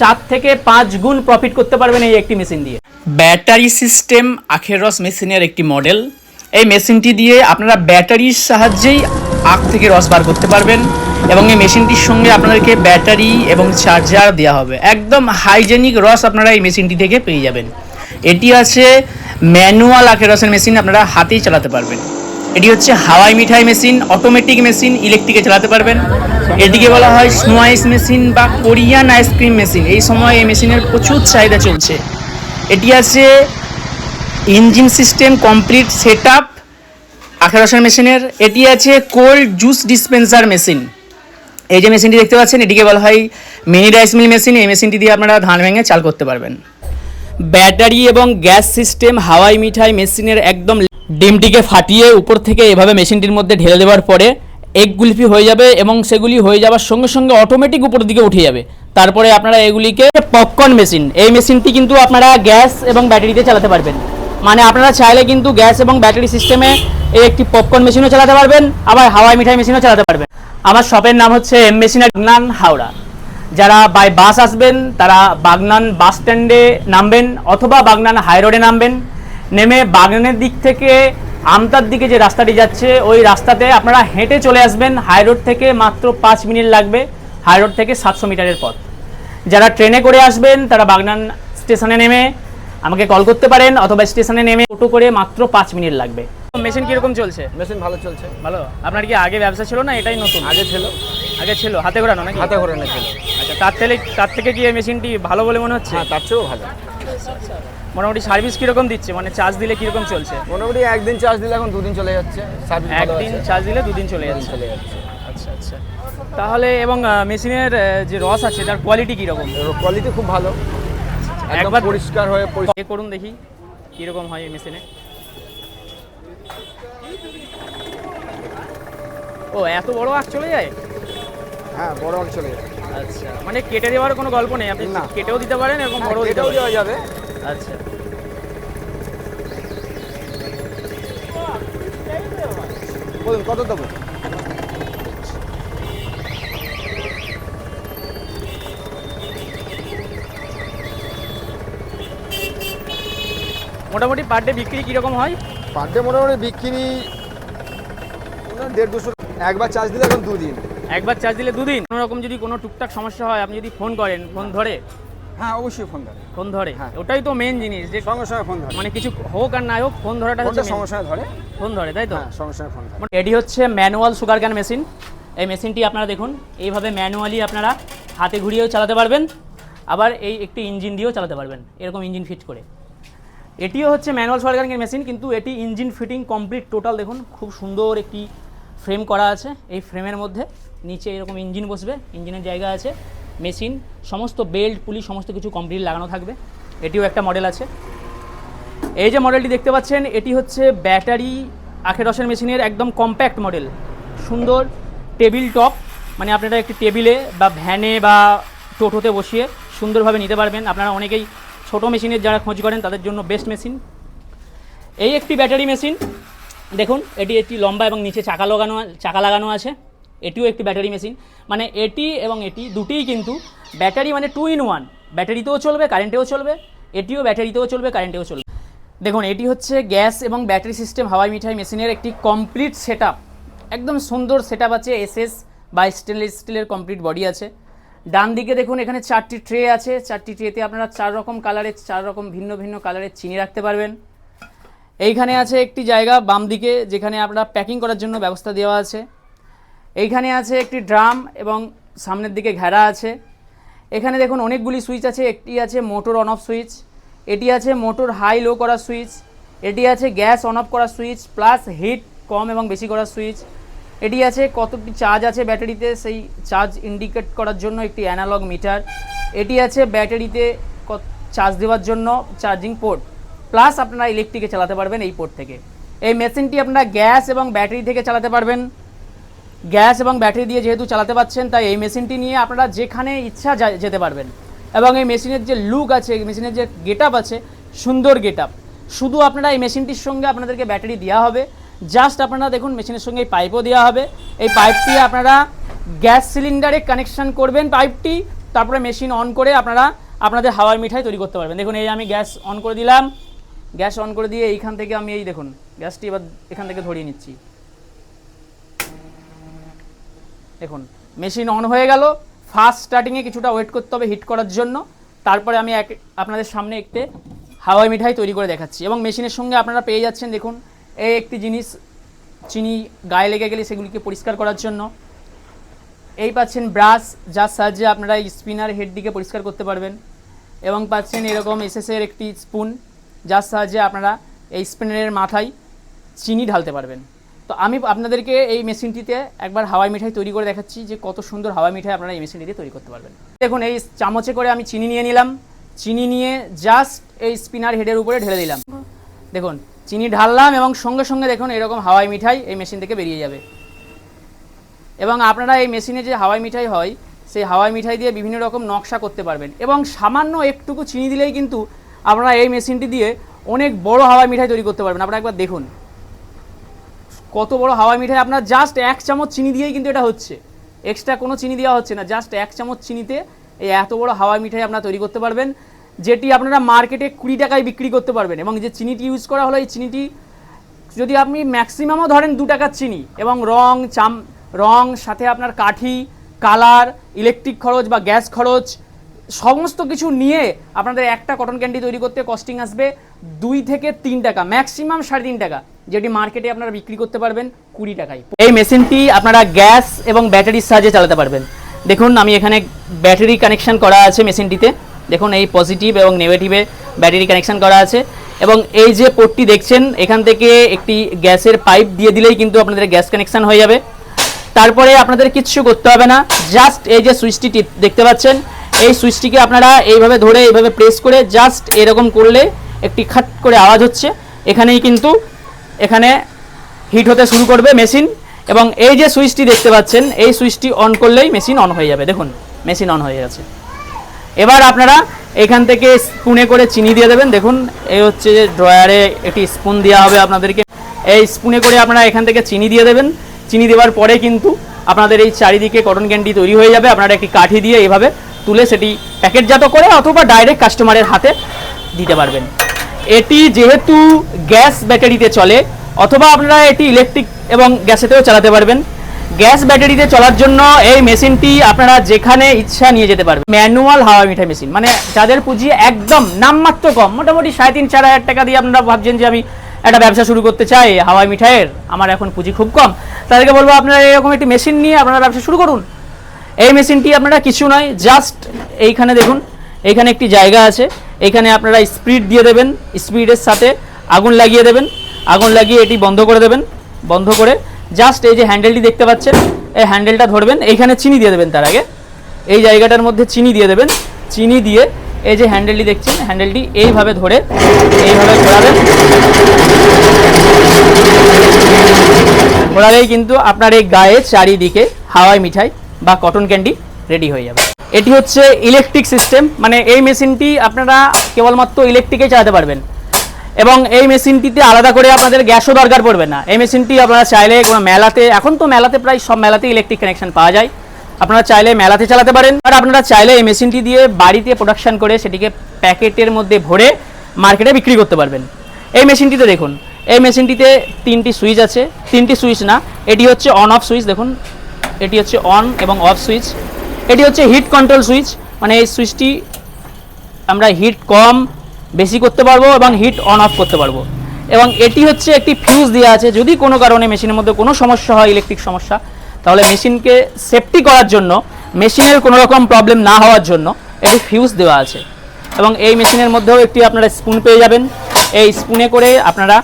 চার থেকে পাঁচ গুণ প্রফিট করতে পারবেন এই একটি মেশিন দিয়ে। ব্যাটারি সিস্টেম আখের রস মেশিনের একটি মডেল এই মেশিনটি দিয়ে আপনারা ব্যাটারির সাহায্যেই আখ থেকে রস বার করতে পারবেন এবং এই মেশিনটির সঙ্গে আপনাদেরকে ব্যাটারি এবং চার্জার দেওয়া হবে। একদম হাইজেনিক রস আপনারা এই মেশিনটি থেকে পেয়ে যাবেন। এটি আছে ম্যানুয়াল আখের রসের মেশিন আপনারা হাতেই চালাতে পারবেন। এটি হচ্ছে হাওয়াই মিঠাই মেশিন অটোমেটিক মেশিন ইলেকট্রিকে চালাতে পারবেন। এটিকে বলা হয় স্নো আইস মেশিন বা কোরিয়ান আইসক্রিম মেশিন এই সময় এই মেশিনের প্রচুর চাহিদা চলছে। এটি আছে engine system complete set up আখেরসের মেশিনের। এটি আছে কোল্ড জুস ডিসপেন্সার মেশিন এই যে মেশিনটি দেখতে পাচ্ছেন, এটিকে বলা হয় মিনি রাইস মিল মেশিন এই মেশিনটি দিয়ে আপনারা ধান ভেঙে চাল করতে পারবেন। ব্যাটারি এবং গ্যাস সিস্টেম, হাওয়াই মিঠাই মেশিনের একদম ডিমটিকে ফাটিয়ে উপর থেকে এভাবে মেশিনটির মধ্যে ঢেলে দেওয়ার পরে এগ গুলফি হয়ে যাবে এবং সেগুলি হয়ে যাওয়ার সঙ্গে সঙ্গে অটোমেটিক উপরের দিকে উঠে যাবে। তারপরে আপনারা এগুলিকে পপকর্ন মেশিন এই মেশিনটি কিন্তু আপনারা গ্যাস এবং ব্যাটারিতে চালাতে পারবেন। মানে আপনারা চাইলে কিন্তু গ্যাস এবং ব্যাটারি সিস্টেমে এই একটি পপকর্ন মেশিনও চালাতে পারবেন, আবার হাওয়াই মিঠাই মেশিনও চালাতে পারবেন। আমার শপের নাম হচ্ছে এম মেশিন নান হাওড়া যারা বাই বাস আসবেন তারা বাগনান বাস স্ট্যান্ডে নামবেন অথবা বাগনান হাই রোডে নামবেন। নেমে বাগনানের দিক থেকে আমতার দিকে যে রাস্তাটি যাচ্ছে ওই রাস্তাতে আপনারা হেঁটে চলে আসবেন। হাই রোড থেকে মাত্র পাঁচ মিনিট লাগবে। হাই রোড থেকে সাতশো মিটারের পথ। যারা ট্রেনে করে আসবেন তারা বাগনান স্টেশনে নেমে আমাকে কল করতে পারেন অথবা স্টেশনে নেমে টোটো করে মাত্র পাঁচ মিনিট লাগবে। মেশিন কীরকম চলছে? মেশিন ভালো চলছে। ভালো? আপনার কি আগে ব্যবসা ছিল না এটাই নতুন? আগে ছিল। আগে ছিল। হাতে ঘোরানো নাকি? হাতে ঘোরানো ছিল। তার থেকে তার থেকে কি এই মেশিনটি ভালো বলে মনে হচ্ছে? হ্যাঁ তার চেয়েও ভালো। মোটামুটি সার্ভিস কীরকম দিচ্ছে? মানে চার্জ দিলে কীরকম চলছে? মোটামুটি একদিন চার্জ দিলে এখন দুদিন চলে যাচ্ছে। সার্ভিস ভালো একদিন আছে। চার্জ দিলে দুদিন চলে যাচ্ছে। চলে যাচ্ছে। আচ্ছা আচ্ছা। তাহলে এবং মেশিনের যে রস আছে তার কোয়ালিটি কীরকম? কোয়ালিটি খুব ভালো। একদম একবার- পরিষ্কার হয়ে পরিষ্কার এ করুন দেখি কীরকম হয় এই মেশিনে। ও এত বড় আখ চলে যায়? হ্যাঁ বড় অংশ চলে যাবে আচ্ছা মানে কেটে দেওয়ার কোনো গল্প নেই আপনি না। কেটেও দিতে পারেন এরকম বড় দিতে হ্যাঁ, এটাও পারেন। দেওয়া যাবে। আচ্ছা। বলুন কত দেবো? মোটামুটি পার ডে বিক্রি কীরকম হয়? পার ডে মোটামুটি বিক্রি দেড় দুশো একবার চার্জ দিলে এখন দুদিন। একবার চার্জ দিলে দুদিন। কোনো রকম যদি কোনো টুকটাক সমস্যা হয় আপনি যদি ফোন করেন ফোন ধরে? হ্যাঁ অবশ্যই ফোন ধরে। ফোন ধরে? হ্যাঁ। ওটাই তো মেন জিনিস যে সঙ্গে সঙ্গে ফোন ধরে। মানে কিছু হোক আর না হোক ফোন ধরাটা হচ্ছে সঙ্গে ধরে। ফোন ধরে তাই তো? সঙ্গে ফোন ধরে। এটি হচ্ছে ম্যানুয়াল সুগার ক্যান মেশিন এই মেশিনটি আপনারা দেখুন এইভাবে ম্যানুয়ালি আপনারা হাতে ঘুরিয়েও চালাতে পারবেন আবার এই একটি ইঞ্জিন দিয়েও চালাতে পারবেন এরকম ইঞ্জিন ফিট করে। এটিও হচ্ছে ম্যানুয়াল সুগার ক্যানের মেশিন কিন্তু এটি ইঞ্জিন ফিটিং কমপ্লিট টোটাল দেখুন খুব সুন্দর একটি ফ্রেম করা আছে, এই ফ্রেমের মধ্যে নিচে এরকম ইঞ্জিন বসবে, ইঞ্জিনের জায়গা আছে, মেশিন, সমস্ত বেল্ট, পুলি, সমস্ত কিছু কমপ্লিট লাগানো থাকবে। এটিও একটা মডেল আছে। এই যে মডেলটি দেখতে পাচ্ছেন, এটি হচ্ছে ব্যাটারি আখের রসের মেশিনের একদম কম্প্যাক্ট মডেল সুন্দর টেবিল টপ মানে আপনারা একটি টেবিলে বা ভ্যানে বা টোটোতে বসিয়ে সুন্দরভাবে নিতে পারবেন। আপনারা অনেকেই ছোট মেশিনের যারা খোঁজ করেন, তাদের জন্য বেস্ট মেশিন এই একটি ব্যাটারি মেশিন দেখুন, এটি একটি লম্বা এবং নিচে চাকা লাগানো চাকা লাগানো আছে। এটিও একটি ব্যাটারি মেশিন। মানে এটি এবং এটি দুটিই কিন্তু ব্যাটারি মানে টু ইন ওয়ান ব্যাটারিতেও চলবে, কারেন্টেও চলবে, এটিও ব্যাটারিতেও চলবে, কারেন্টেও চলবে। দেখুন, এটি হচ্ছে গ্যাস এবং ব্যাটারি সিস্টেম হাওয়াই মিঠাই মেশিনের একটি কমপ্লিট সেট একদম সুন্দর সেট আছে এসএস বা স্টেনলেস স্টিলের কমপ্লিট বডি আছে। ডান দিকে দেখুন, এখানে চারটি ট্রে আছে। চারটি ট্রেতে আপনারা চার রকম কালারের চার রকম ভিন্ন ভিন্ন কালারের চিনি রাখতে পারবেন। এইখানে আছে একটি জায়গা বাম দিকে, যেখানে আপনারা প্যাকিং করার জন্য ব্যবস্থা দেওয়া আছে। এইখানে আছে একটি ড্রাম এবং সামনের দিকে ঘেরা আছে। এখানে দেখুন অনেকগুলি সুইচ আছে, একটি আছে মোটর অন অফ সুইচ, এটি আছে মোটর হাই লো করার সুইচ, এটি আছে গ্যাস অন অফ করার সুইচ প্লাস হিট কম এবং বেশি করার সুইচ। এটি আছে কতটি চার্জ আছে ব্যাটারিতে, সেই চার্জ ইন্ডিকেট করার জন্য একটি অ্যানালগ মিটার এটি আছে ব্যাটারিতে চার্জ দেওয়ার জন্য চার্জিং পোর্ট প্লাস আপনারা ইলেকট্রিকে চালাতে পারবেন এই পোর্ট থেকে। এই মেশিনটি আপনারা গ্যাস এবং ব্যাটারি থেকে চালাতে পারবেন। গ্যাস এবং ব্যাটারি দিয়ে যেহেতু চালাতে পাচ্ছেন, তাই এই মেশিনটি নিয়ে আপনারা যেখানে ইচ্ছা যেতে পারবেন। এবং এই মেশিনের যে লুক আছে মেশিনের যে গেট আছে, সুন্দর গেট শুধু আপনারা এই মেশিনটির সঙ্গে আপনাদেরকে ব্যাটারি দেওয়া হবে। জাস্ট আপনারা দেখুন মেশিনের সঙ্গে এই পাইপও দেওয়া হবে। এই পাইপটি আপনারা গ্যাস সিলিন্ডারে কানেকশন করবেন পাইপটি তারপরে মেশিন অন করে আপনারা আপনাদের হাওয়াই মিঠাই তৈরি করতে পারবেন। দেখুন, এই আমি গ্যাস অন করে দিলাম। গ্যাস অন করে দিয়ে এইখান থেকে আমি এই দেখুন, গ্যাসটি এবার এখান থেকে ধরিয়ে নিচ্ছি। দেখুন, মেশিন অন হয়ে গেল ফার্স্ট স্টার্টিংয়ে কিছুটা ওয়েট করতে হবে হিট করার জন্য। তারপরে আমি এক আপনাদের সামনে একটি হাওয়াই মিঠাই তৈরি করে দেখাচ্ছি। এবং মেশিনের সঙ্গে আপনারা পেয়ে যাচ্ছেন, দেখুন, এই একটি জিনিস, চিনি গায়ে লেগে গেলে সেগুলিকে পরিষ্কার করার জন্য। এই পাচ্ছেন ব্রাশ যার সাহায্যে আপনারা স্পিনার হেডটিকে পরিষ্কার করতে পারবেন। এবং পাচ্ছেন এরকম এসএসের একটি স্পুন। যার সাহায্যে আপনারা এই স্পিনারের মাথায় চিনি ঢালতে পারবেন। তো আমি আপনাদেরকে এই মেশিনটিতে একবার হাওয়াই মিঠাই তৈরি করে দেখাচ্ছি যে কত সুন্দর হাওয়াই মিঠাই আপনারা এই মেশিনটিতে তৈরি করতে পারবেন। দেখুন, এই চামচে করে আমি চিনি নিয়ে নিলাম। চিনি নিয়ে জাস্ট এই স্পিনার হেডের উপরে ঢেলে দিলাম। দেখুন, চিনি ঢাললাম এবং সঙ্গে সঙ্গে দেখুন এরকম হাওয়াই মিঠাই এই মেশিন থেকে বেরিয়ে যাবে। এবং আপনারা এই মেশিনে যে হাওয়াই মিঠাই হয়, সেই হাওয়াই মিঠাই দিয়ে বিভিন্ন রকম নকশা করতে পারবেন। এবং সামান্য একটুকু চিনি দিলেই কিন্তু আপনারা এই মেশিনটি দিয়ে অনেক বড় হাওয়াই মিঠাই তৈরি করতে পারবেন। আপনারা একবার দেখুন। কত বড় হাওয়াই মিঠাই। আপনার জাস্ট এক চামচ চিনি দিয়েই কিন্তু এটা হচ্ছে। এক্সট্রা কোনো চিনি দেওয়া হচ্ছে না। জাস্ট এক চামচ চিনিতে এই এত বড় হাওয়াই মিঠাই আপনারা তৈরি করতে পারবেন। যেটি আপনারা মার্কেটে কুড়ি টাকায় বিক্রি করতে পারবেন এবং যে চিনিটি ইউজ করা হলো, এই চিনিটি যদি আপনি ম্যাক্সিমামও ধরেন দু টাকার চিনি এবং রং, চাম, রং, সাথে আপনার কাঠি কালার ইলেকট্রিক খরচ বা গ্যাস খরচ সমস্ত কিছু নিয়ে আপনাদের একটা কটন ক্যান্ডি তৈরি করতে কস্টিং আসবে দুই থেকে তিন টাকা ম্যাক্সিমাম সাড়ে তিন টাকা, যেটি মার্কেটে আপনারা বিক্রি করতে পারবেন কুড়ি টাকায়। এই মেশিনটি আপনারা গ্যাস এবং ব্যাটারির সাহায্যে চালাতে পারবেন। দেখুন, আমি এখানে ব্যাটারি কানেকশন করা আছে মেশিনটিতে। দেখুন, এই পজিটিভ এবং নেগেটিভে ব্যাটারি কানেকশন করা আছে। এবং এই যে পোর্টটি দেখছেন, এখান থেকে একটি গ্যাসের পাইপ দিয়ে দিলেই কিন্তু আপনাদের গ্যাস কানেকশন হয়ে যাবে। তারপরে আপনাদের কিচ্ছু করতে হবে না জাস্ট এই যে সুইচটি দেখতে পাচ্ছেন এই সুইচটিকে আপনারা এইভাবে ধরে, এইভাবে প্রেস করে জাস্ট এরকম করলে একটি খাট করে আওয়াজ হচ্ছে। এখানেই কিন্তু এখানে হিট হতে শুরু করবে মেশিন এবং এই যে সুইচটি দেখতে পাচ্ছেন, এই সুইচটি অন করলেই মেশিন অন হয়ে যাবে। দেখুন মেশিন অন হয়ে গেছে এবার আপনারা এখান থেকে স্পুনে করে চিনি দিয়ে দেবেন। দেখুন, এই হচ্ছে যে ড্রয়ারে একটি স্পুন দেওয়া হবে আপনাদেরকে। এই স্পুনে করে আপনারা এখান থেকে চিনি দিয়ে দেবেন। চিনি দেওয়ার পরে কিন্তু আপনাদের এই চারিদিকে কটন ক্যান্ডি তৈরি হয়ে যাবে। আপনারা একটি কাঠি দিয়ে এইভাবে তুলে সেটি প্যাকেটজাত করে অথবা ডাইরেক্ট কাস্টমারের হাতে দিতে পারবেন। এটি যেহেতু গ্যাস ব্যাটারিতে চলে, অথবা আপনারা এটি ইলেকট্রিক এবং গ্যাসেতেও চালাতে পারবেন। গ্যাস ব্যাটারিতে চলার জন্য এই মেশিনটি আপনারা যেখানে ইচ্ছা নিয়ে যেতে পারবেন। ম্যানুয়াল হাওয়া মিঠাই মেশিন মানে যাদের পুঁজি একদম নামমাত্র কম, মোটামুটি সাড়ে তিন, চার হাজার টাকা দিয়ে আপনারা ভাবছেন যে আমি একটা ব্যবসা শুরু করতে চাই হাওয়াই মিঠাইয়ের, আমার এখন পুঁজি খুব কম। তাদেরকে বলব, আপনারা এরকম একটি মেশিন নিয়ে আপনারা ব্যবসা শুরু করুন। এই মেশিনটি আপনারা কিছু নয় জাস্ট এইখানে দেখুন, এইখানে একটি জায়গা আছে, এইখানে আপনারা স্পিড দিয়ে দেবেন স্পিডের সাথে আগুন লাগিয়ে দেবেন, আগুন লাগিয়ে এটি বন্ধ করে দেবেন, বন্ধ করে জাস্ট এই যে হ্যান্ডেলটি দেখতে পাচ্ছেন, এই হ্যান্ডেলটা ধরবেন, এইখানে চিনি দিয়ে দেবেন তার আগে, এই জায়গাটার মধ্যে চিনি দিয়ে দেবেন, চিনি দিয়ে এই যে হ্যান্ডেলটি দেখছেন হ্যান্ডেলটি এইভাবে ধরে, এইভাবে ঘোরাবেন। ঘোরালেই কিন্তু আপনার এই গায়ে চারিদিকে হাওয়াই মিঠাই বা কটন ক্যান্ডি রেডি হয়ে যাবে। এটি হচ্ছে ইলেকট্রিক সিস্টেম মানে এই মেশিনটি আপনারা কেবলমাত্র ইলেকট্রিকে চালাতে পারবেন। এবং এই মেশিনটিতে আলাদা করে আপনাদের গ্যাসও দরকার পড়বে না। এই মেশিনটি আপনারা চাইলে কোনো মেলাতে, এখন তো মেলাতে প্রায় সব মেলাতে ইলেকট্রিক কানেকশন পাওয়া যায়। আপনারা চাইলে মেলাতে চালাতে পারেন। আর আপনারা চাইলে এই মেশিনটি দিয়ে বাড়িতে প্রোডাকশন করে সেটিকে প্যাকেটের মধ্যে ভরে মার্কেটে বিক্রি করতে পারবেন। এই মেশিনটিতে দেখুন, এই মেশিনটিতে তিনটি সুইচ আছে। তিনটি সুইচ না, এটি হচ্ছে অন অফ সুইচ, দেখুন। এটি হচ্ছে অন এবং অফ সুইচ এটি হচ্ছে হিট কন্ট্রোল সুইচ মানে এই সুইচটি আমরা হিট কম, বেশি করতে পারব এবং হিট অন অফ করতে পারব। এবং এটি হচ্ছে একটি ফিউজ দেওয়া আছে, যদি কোনো কারণে মেশিনের মধ্যে কোনো সমস্যা হয় ইলেকট্রিক সমস্যা, তাহলে মেশিনকে সেফটি করার জন্য মেশিনের কোনো রকম প্রবলেম না হওয়ার জন্য এটি ফিউজ দেওয়া আছে। এবং এই মেশিনের মধ্যেও একটি আপনারা স্পুন পেয়ে যাবেন। এই স্পুনে করে আপনারা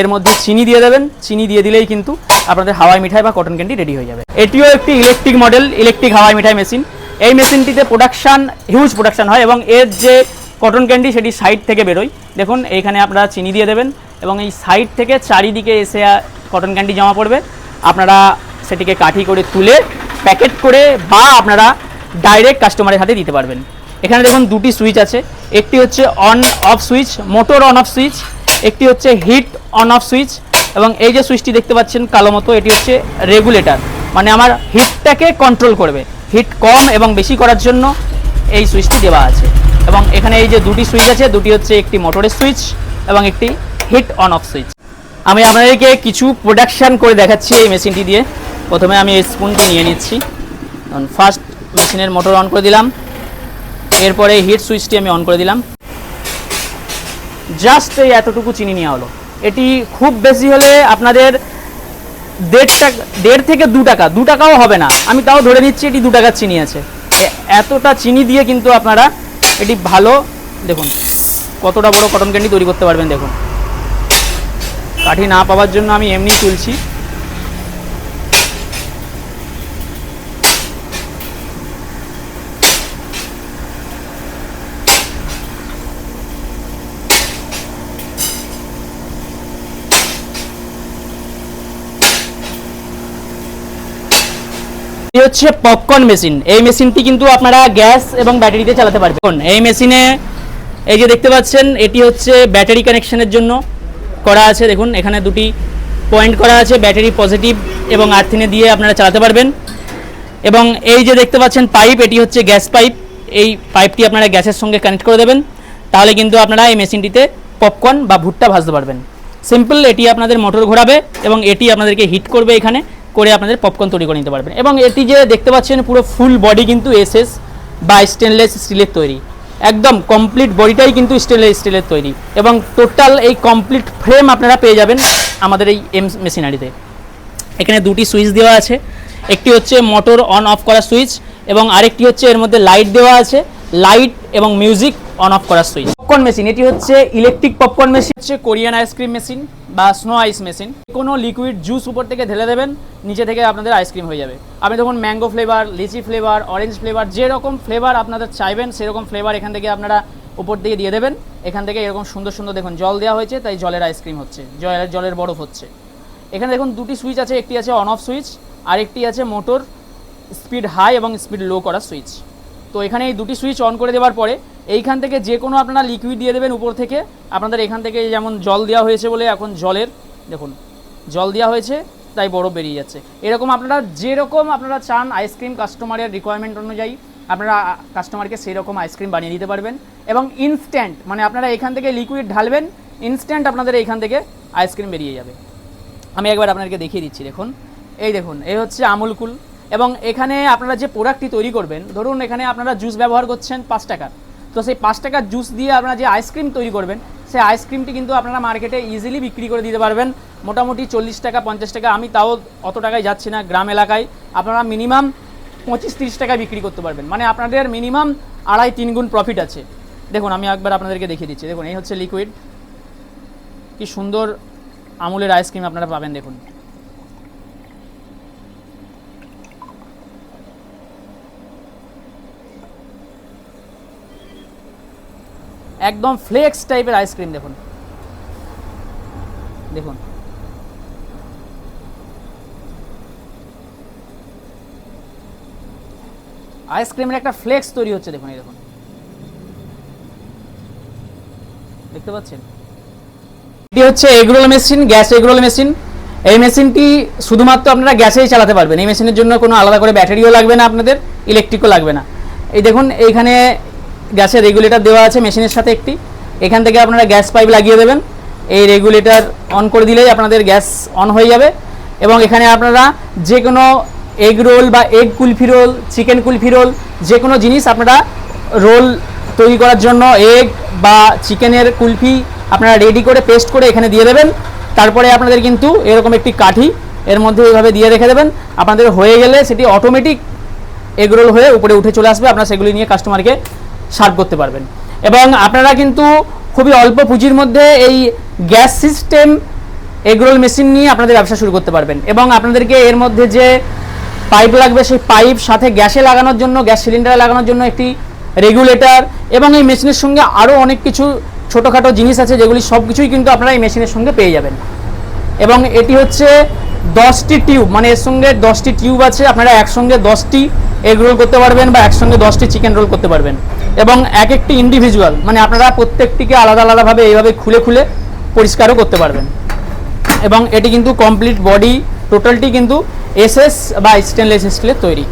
এর মধ্যে চিনি দিয়ে দেবেন। চিনি দিয়ে দিলেই কিন্তু আপনাদের হাওয়াই মিঠাই বা কটন ক্যান্ডি রেডি হয়ে যাবে। এটিও একটি ইলেকট্রিক মডেল ইলেকট্রিক হাওয়াই মিঠাই মেশিন এই মেশিনটিতে প্রোডাকশান হিউজ প্রোডাকশান হয় এবং এর যে কটন ক্যান্ডি সেটি সাইড থেকে বেরোয়। দেখুন, এইখানে আপনারা চিনি দিয়ে দেবেন এবং এই সাইড থেকে চারিদিকে এসে কটন ক্যান্ডি জমা পড়বে। আপনারা সেটিকে কাঠি করে তুলে প্যাকেট করে বা আপনারা ডাইরেক্ট কাস্টমারের হাতে দিতে পারবেন। এখানে দেখুন, দুটি সুইচ আছে। একটি হচ্ছে on off switch motor on off switch একটি হচ্ছে হিট অন অফ সুইচ এবং এই যে সুইচটি দেখতে পাচ্ছেন কালো মতো, এটি হচ্ছে রেগুলেটর মানে আমার হিটটাকে কন্ট্রোল করবে। হিট কম এবং বেশি করার জন্য এই সুইচটি দেওয়া আছে। এবং এখানে এই যে দুটি সুইচ আছে, দুটি হচ্ছে একটি মোটরের সুইচ এবং একটি হিট অন অফ সুইচ। আমি আপনাদেরকে কিছু প্রোডাকশান করে দেখাচ্ছি এই মেশিনটি দিয়ে। প্রথমে আমি এই স্পুনটি নিয়ে নিচ্ছি। ফার্স্ট মেশিনের মোটর অন করে দিলাম। এরপরে হিট সুইচটি আমি অন করে দিলাম। জাস্ট এই এতটুকু চিনি নেওয়া হলো। এটি খুব বেশি হলে আপনাদের দেড় টাকা, দেড় থেকে দু টাকা, দু টাকাও হবে না। আমি তাও ধরে নিচ্ছি এটি দু টাকার চিনি আছে। এতটা চিনি দিয়ে কিন্তু আপনারা এটি ভালো, দেখুন, কতটা বড় কটন ক্যান্ডি তৈরি করতে পারবেন, দেখুন। কাঠি না পাওয়ার জন্য আমি এমনি তুলছি। হচ্ছে পপকর্ন মেশিন এই মেশিনটি কিন্তু আপনারা গ্যাস এবং ব্যাটারিতে চালাতে পারবেন। এই মেশিনে এই যে দেখতে পাচ্ছেন, এটি হচ্ছে ব্যাটারি কানেকশনের জন্য করা আছে। দেখুন, এখানে দুটি পয়েন্ট করা আছে ব্যাটারি পজিটিভ এবং আর্থিনে দিয়ে আপনারা চালাতে পারবেন। এবং এই যে দেখতে পাচ্ছেন পাইপ এটি হচ্ছে গ্যাস পাইপ এই পাইপটি আপনারা গ্যাসের সঙ্গে কানেক্ট করে দেবেন, তাহলে কিন্তু আপনারা এই মেশিনটিতে পপকর্ন বা ভুট্টা ভাজতে পারবেন। সিম্পল এটি আপনাদের মোটর ঘোরাবে এবং এটি আপনাদেরকে হিট করবে এখানে। করে আপনাদের পপকর্ন তৈরি করে নিতে পারবেন। এবং এটি যে দেখতে পাচ্ছেন, পুরো ফুল বডি কিন্তু এসএস বা স্টেনলেস স্টিলের তৈরি। একদম কমপ্লিট বডিটাই কিন্তু স্টেনলেস স্টিলের তৈরি। এবং টোটাল এই কমপ্লিট ফ্রেম আপনারা পেয়ে যাবেন আমাদের এই এম মেশিনারিতে এখানে দুটি সুইচ দেওয়া আছে। একটি হচ্ছে মোটর অন অফ করা সুইচ এবং আরেকটি হচ্ছে এর মধ্যে লাইট দেওয়া আছে। লাইট এবং মিউজিক অন অফ করার সুইচ। পপকর্ন মেশিন এটি হচ্ছে ইলেকট্রিক পপকর্ন মেশিন হচ্ছে কোরিয়ান আইসক্রিম মেশিন বা স্নো আইস মেশিন কোনো লিকুইড জুস উপর থেকে ঢেলে দেবেন নিচে থেকে আপনাদের আইসক্রিম হয়ে যাবে। আপনি দেখুন mango flavour litchi flavour orange flavour যেরকম ফ্লেভার আপনাদের চাইবেন সেরকম ফ্লেভার এখান থেকে আপনারা উপর দিকে দিয়ে দেবেন। এখান থেকে এরকম সুন্দর সুন্দর দেখুন জল দেওয়া হয়েছে তাই জলের আইসক্রিম হচ্ছে। জলের জলের বরফ হচ্ছে। এখানে দেখুন দুটি সুইচ আছে একটি আছে অন অফ সুইচ আর একটি আছে মোটর স্পিড হাই এবং স্পিড লো করা সুইচ। তো এখানে এই দুটি সুইচ অন করে দেওয়ার পরে এইখান থেকে যে কোনো আপনারা লিকুইড দিয়ে দেবেন উপর থেকে। আপনাদের এখান থেকে যেমন জল দেওয়া হয়েছে বলে এখন জলের, দেখুন, জল দেওয়া হয়েছে, তাই বরফ বেরিয়ে যাচ্ছে। এরকম আপনারা যেরকম আপনারা চান আইসক্রিম কাস্টমারের রিকোয়ারমেন্ট অনুযায়ী আপনারা কাস্টমারকে সেই রকম আইসক্রিম বানিয়ে দিতে পারবেন। এবং ইনস্ট্যান্ট মানে আপনারা এখান থেকে লিকুইড ঢালবেন ইনস্ট্যান্ট আপনাদের এইখান থেকে আইসক্রিম বেরিয়ে যাবে। আমি একবার আপনাদেরকে দেখিয়ে দিচ্ছি, দেখুন। এই দেখুন, এই হচ্ছে আমুল কুল। এবং এখানে আপনারা যে প্রোডাক্টটি তৈরি করবেন, ধরুন এখানে আপনারা জুস ব্যবহার করছেন পাঁচ টাকার। তো সেই পাঁচ টাকার জুস দিয়ে আপনারা যে আইসক্রিম তৈরি করবেন, সেই আইসক্রিমটি কিন্তু আপনারা মার্কেটে ইজিলি বিক্রি করে দিতে পারবেন। মোটামুটি চল্লিশ টাকা, পঞ্চাশ টাকা, আমি তাও অত টাকায় যাচ্ছি না গ্রাম এলাকায়। আপনারা মিনিমাম পঁচিশ তিরিশ টাকায় বিক্রি করতে পারবেন। মানে আপনাদের মিনিমাম আড়াই তিন গুণ প্রফিট আছে। দেখুন, আমি একবার আপনাদেরকে দেখিয়ে দিচ্ছি। দেখুন, এই হচ্ছে লিকুইড কি সুন্দর আমুলের আইসক্রিম আপনারা পাবেন, দেখুন। একদম ফ্লেক্স টাইপের আইসক্রিম দেখুন। দেখুন। আইসক্রিমের একটা ফ্লেক্স তৈরি হচ্ছে, দেখুন, এই দেখুন। দেখতে পাচ্ছেন? এটি হচ্ছে egg roll machine, gas egg roll machine. এই মেশিনটি শুধুমাত্র আপনারা গ্যাসেই চালাতে পারবেন। এই মেশিনের জন্য কোনো আলাদা করে ব্যাটারিও লাগবে না আপনাদের ইলেকট্রিকও লাগবে না। এই দেখুন, এইখানে গ্যাসের রেগুলেটর দেওয়া আছে মেশিনের সাথে একটি। এখান থেকে আপনারা গ্যাস পাইপ লাগিয়ে দেবেন। এই রেগুলেটর অন করে দিলেই আপনাদের গ্যাস অন হয়ে যাবে। এবং এখানে আপনারা যে কোনো এগ রোল বা egg kulfi roll chicken kulfi roll যে কোনো জিনিস আপনারা রোল তৈরি করার জন্য এগ বা চিকেনের কুলফি আপনারা রেডি করে পেস্ট করে এখানে দিয়ে দেবেন। তারপরে আপনাদের কিন্তু এরকম একটি কাঠি এর মধ্যে এইভাবে দিয়ে রেখে দেবেন। আপনাদের হয়ে গেলে সেটি অটোমেটিক এগরোল হয়ে উপরে উঠে চলে আসবে। আপনারা সেগুলি নিয়ে কাস্টমারকে সার্ভ করতে পারবেন। এবং আপনারা কিন্তু খুবই অল্প পুঁজির মধ্যে এই গ্যাস সিস্টেম এগরোল মেশিন নিয়ে আপনাদের ব্যবসা শুরু করতে পারবেন। এবং আপনাদেরকে এর মধ্যে যে পাইপ লাগবে, সেই পাইপ সাথে গ্যাসে লাগানোর জন্য, গ্যাস সিলিন্ডারে লাগানোর জন্য একটি রেগুলেটর এবং এই মেশিনের সঙ্গে আরও অনেক কিছু ছোটোখাটো জিনিস আছে, যেগুলি সব কিছুই কিন্তু আপনারা এই মেশিনের সঙ্গে পেয়ে যাবেন। এবং এটি হচ্ছে দশটি টিউব মানে এর সঙ্গে দশটি টিউব আছে, আপনারা একসঙ্গে দশটি এগ রোল করতে পারবেন বা একসঙ্গে দশটি চিকেন রোল করতে পারবেন। এবং এক একটি ইন্ডিভিজুয়াল মানে আপনারা প্রত্যেকটিকে আলাদা আলাদাভাবে এইভাবে খুলে খুলে পরিষ্কারও করতে পারবেন। এবং এটি কিন্তু কমপ্লিট বডি টোটালটি কিন্তু এসএস বা স্টেনলেস স্টিলের তৈরি।